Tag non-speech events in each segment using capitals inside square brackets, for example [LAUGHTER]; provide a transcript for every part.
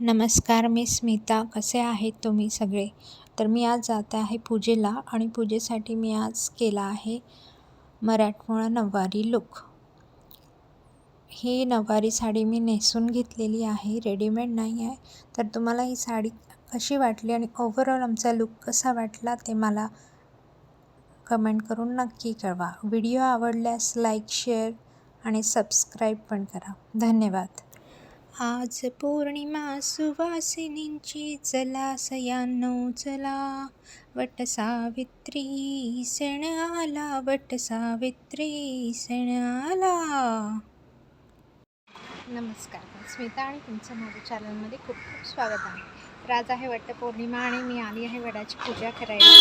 नमस्कार मी स्मिता. कसे आहेत तुम्ही सगळे? तर मी आज जात आहे पूजेला आणि पूजेसाठी मी आज केला आहे मराठमोळा नऊवारी लुक ही नऊवारी साडी मी नेसून घेतलेली आहे. रेडीमेड नाही आहे. तर तुम्हाला ही साडी कशी वाटली आणि ओव्हरऑल आमचा लुक कसा वाटला ते मला कमेंट करून नक्की कळवा. व्हिडिओ आवडल्यास लाईक शेअर आणि सबस्क्राईब पण करा. धन्यवाद. आज पौर्णिमा सुवासिनींची चला सयानो चला वट सावित्री सण आला वट सावित्री सण आला. नमस्कार स्मिता आणि तुमचं माझ्या चॅनलमध्ये खूप खूप स्वागत आहे. तर आज आहे वटपौर्णिमा आणि मी आली आहे वडाची पूजा करायला.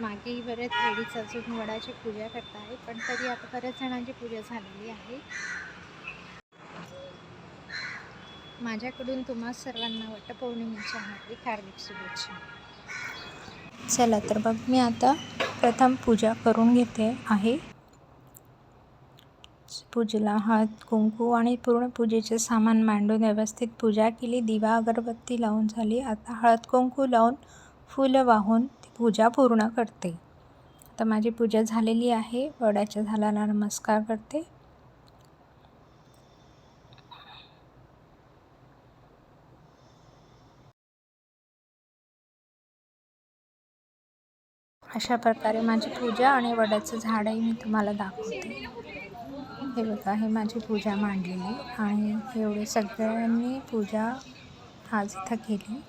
मागेही बरेच लेडीज अजून वडाची पूजा करत आहे पण तरी आता बऱ्याच जणांची पूजा झालेली आहे. माझ्याकडून तुम्हा सर्वांना वटपौर्णिमेच्या हार्दिक हार्दिक शुभेच्छा. चला तर बघ मी आता प्रथम पूजा करून घेते आहे. पूजेला हळद कुंकू आणि पूर्ण पूजेचे सामान मांडून व्यवस्थित पूजा केली. दिवा अगरबत्ती लावून झाली. आता हळद कुंकू लावून फुलं वाहून ती पूजा पूर्ण करते. आता माझी पूजा झालेली आहे. वडाच्या झाडाला नमस्कार करते. अशा प्रकारे माझी पूजा आणि वडाचं झाडही मी तुम्हाला दाखवते. हे बघा हे माझी पूजा मांडलेली आणि एवढे सगळ्यांनी पूजा आज इथं केली.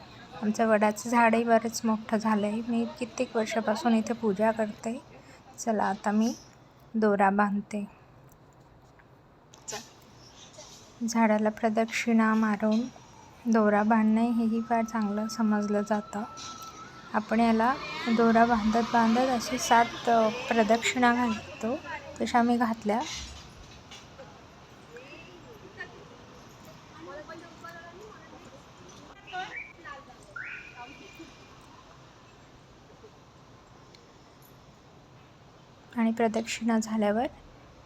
आमचं वडाचं झाडही बरंच मोठं झालं आहे मी कित्येक वर्षापासून इथे पूजा करते. चला आता मी दोरा बांधते. झाडाला प्रदक्षिणा मारून दोरा बांधणे हेही फार चांगलं समजलं जातं. आपण याला दोरा बांधत बांधत असे सात प्रदक्षिणा घालतो. तशा मी घातल्या. आणि प्रदक्षिणा झाल्यावर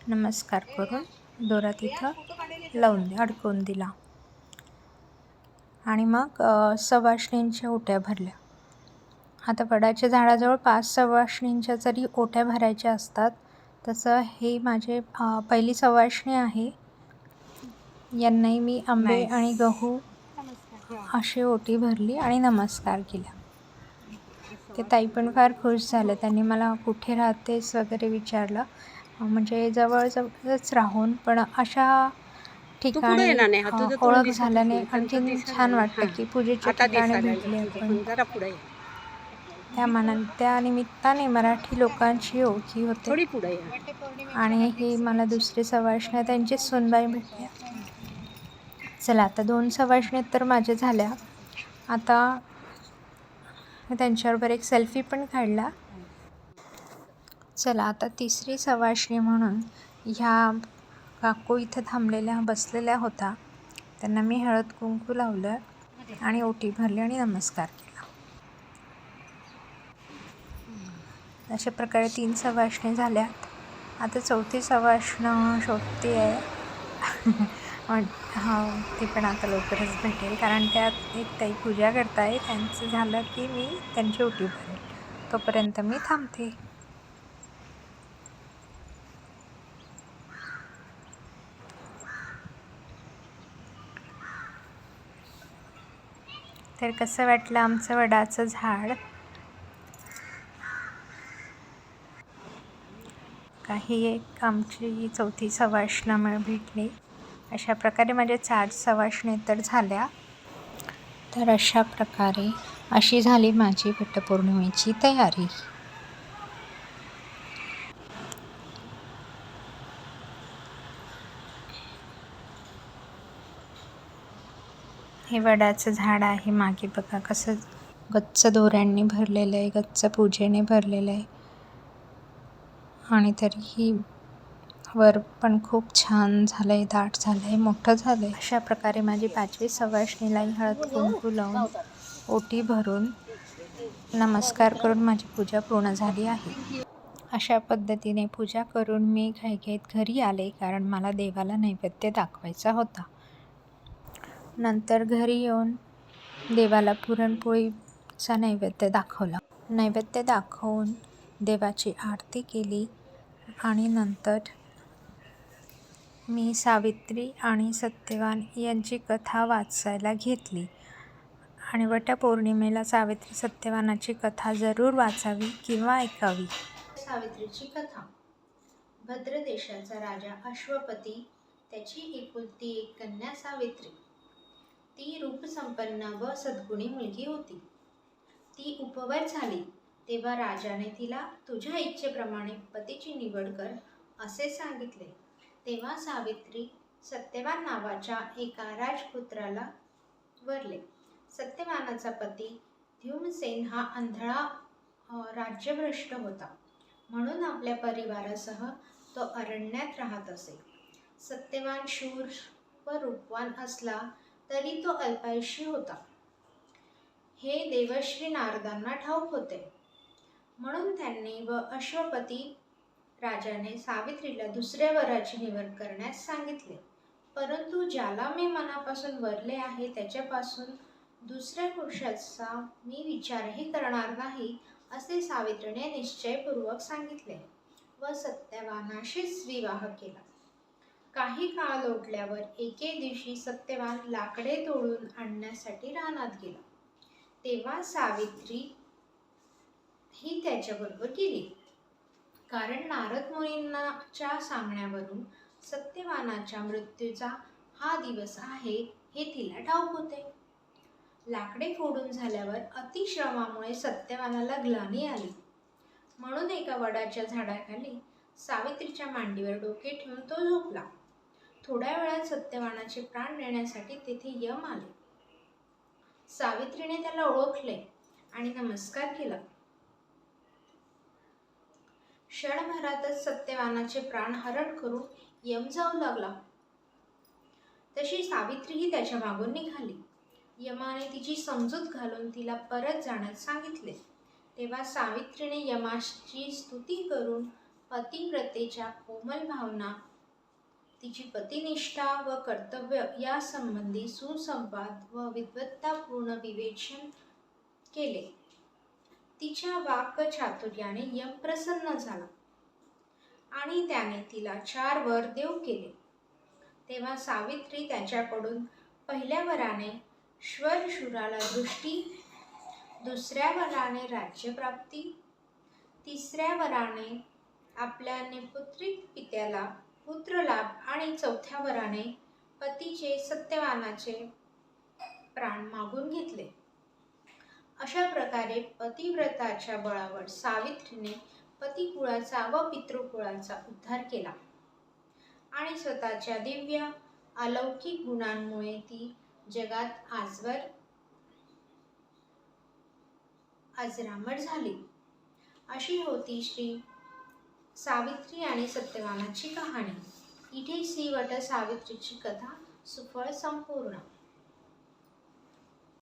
नमस्कार करून दोरा तिथं लावून दे अडकवून दिला. आणि मग सवाष्णींच्या ओट्या भरल्या. आता वडाच्या झाडाजवळ पाच सवाष्णींच्या जरी ओट्या भरायच्या असतात तसं हे माझे पहिली सवाष्णी आहे. यांनाही मी आंबे आणि गहू अशी ओटी भरली आणि नमस्कार केला. ते ताई पण फार खुश झालं. त्यांनी मला कुठे राहतेस वगैरे विचारलं. म्हणजे जवळजवळच राहून पण अशा ठिकाणी ओळख झाल्याने आणखीन छान वाटतं की पूजेच्या ठिकाणी भेटले आपण. त्या मना त्या निमित्ताने मराठी लोकांची ओळखी होते. आणि ही मला दुसरी सवाष्ण्या त्यांची सुनबाई भेटल्या. चला आता दोन सवाष्ण्या तर माझ्या झाल्या. आता त्यांच्याबरोबर एक सेल्फी पण काढला. चला आता तिसरी सवाष्णी म्हणून ह्या काकू इथं थांबलेल्या बसलेल्या होता. त्यांना मी हळद कुंकू लावलं आणि ओटी भरली आणि नमस्कार केला. अशा प्रकारे तीन सवाष्णी झाल्या आता चौथी सवाष्ण शोधते आहे. [LAUGHS] हा हो, ती पण आता लवकरच भेटेल. कारण त्यात एक ताई पूजा करताय. त्यांचं झालं की मी त्यांची ओटी भरेल. तोपर्यंत मी थांबते. तर कसं वाटलं आमचं वडाचं झाड? काही एक आमची चौथी सवाष्ण भेटली. अशा प्रकारे माझ्या चार सवाष्णी तर झाल्या. तर अशा प्रकारे अशी झाली माझी वटपौर्णिमेची तयारी. हे वडाचं झाड आहे. मागे बघा कसं गच्च दोऱ्यांनी भरलेलं आहे गच्च पूजेने भरलेलं आहे. आणि तरीही वर पण खूप छान झालं आहे दाट झालं आहे मोठं झालं आहे अशा प्रकारे माझी पाचवी सवाष्णीलाही हळद कुंकू लावून ओटी भरून नमस्कार करून माझी पूजा पूर्ण झाली आहे. अशा पद्धतीने पूजा करून मी घाईघाईत घरी आले कारण मला देवाला नैवेद्य दाखवायचा होता. नंतर घरी येऊन देवाला पुरणपोळीचा नैवेद्य दाखवला. नैवेद्य दाखवून देवाची आरती केली आणि नंतर मी सावित्री आणि सत्यवान यांची कथा वाचायला घेतली. आणि वटपौर्णिमेला सावित्री सत्यवानाची कथा जरूर वाचावी किंवा ऐकावी. सावित्रीची कथा. भद्र देशाचा राजा अश्वपती त्याची एकुलती एक कन्या सावित्री. ती रूपसंपन्न व सद्गुणी मुलगी होती. ती उपवर झाली. तेव्हा राजाने तिला तुझ्या इच्छेप्रमाणे पतीची निवड कर असे सांगितले. तेव्हा सावित्री सत्यवान नावाच्या एका राजपुत्राला वरले. सत्यवानाचा पती ध्युमसेन हा आंधळा राज्यभ्रष्ट होता. म्हणून आपल्या परिवारासह तो अरण्यात राहत असे. सत्यवान शूर व रूपवान असला तरी तो अल्पायुषी होता. हे देवश्री नारदांना ठाऊक होते. म्हणून त्यांनी व अश्वपती राजाने सावित्रीला दुसऱ्या वराची निवड करण्यास सांगितले. परंतु ज्याला मी मनापासून वरले आहे त्याच्यापासून दुसऱ्या पुरुषाचा मी विचारही करणार नाही असे सावित्रीने निश्चयपूर्वक सांगितले व सत्यवानाशीच विवाह केला. काही काळ लोटल्यावर एके दिवशी सत्यवान लाकडे तोडून आणण्यासाठी रानात गेला. तेव्हा सावित्री ही त्याच्याबरोबर गेली कारण नारद मुनींनाच्या सांगण्यावरून सत्यवानाच्या मृत्यूचा हा दिवस आहे हे तिला ठाऊक होते. लाकडे फोडून झाल्यावर अतिश्रमामुळे सत्यवानाला ग्लानी आली. म्हणून एका वडाच्या झाडाखाली सावित्रीच्या मांडीवर डोके ठेवून तो झोपला. थोड्या वेळात सत्यवानाचे प्राण नेण्यासाठी तेथे यम आले. सावित्रीने त्याला ओळखले आणि नमस्कार केला. क्षणभरातच सत्यवानाचे प्राण हरण करून यम जाऊ लागला. तशी सावित्रीही त्याच्या मागून निघाली. यमाने तिची समजूत घालून तिला परत जाण्यास सांगितले. तेव्हा सावित्रीने यमाची स्तुती करून पतिव्रतेच्या कोमल भावना तिची पतिनिष्ठा व कर्तव्य यासंबंधी सुसंवाद व विद्वत्तापूर्ण विवेचन केले. तिच्या वाक्चातुर्याने यम प्रसन्न झाला. आणि त्याने तिला चार वर देव केले. तेव्हा सावित्री त्याच्याकडून पहिल्या वराने श्वरशुराला दृष्टी दुसऱ्या वराने राज्यप्राप्ती तिसऱ्या वराने आपल्या निपुत्रित पित्याला पुत्रलाभ आणि चौथ्या वराने पतीचे सत्यवानाचे प्राण मागून घेतले. अशा प्रकारे पतिव्रताच्या बळावर सावित्रीने पतिकुळाचा व पितृकुळाचा उद्धार केला. आणि स्वतःच्या दिव्य अलौकिक गुणांमुळे ती जगात आजवर अजरामर झाली. अशी होती श्री सावित्री आणि सत्यवानाची कहाणी. इथे श्रीवट सावित्रीची कथा सुफळ संपूर्ण.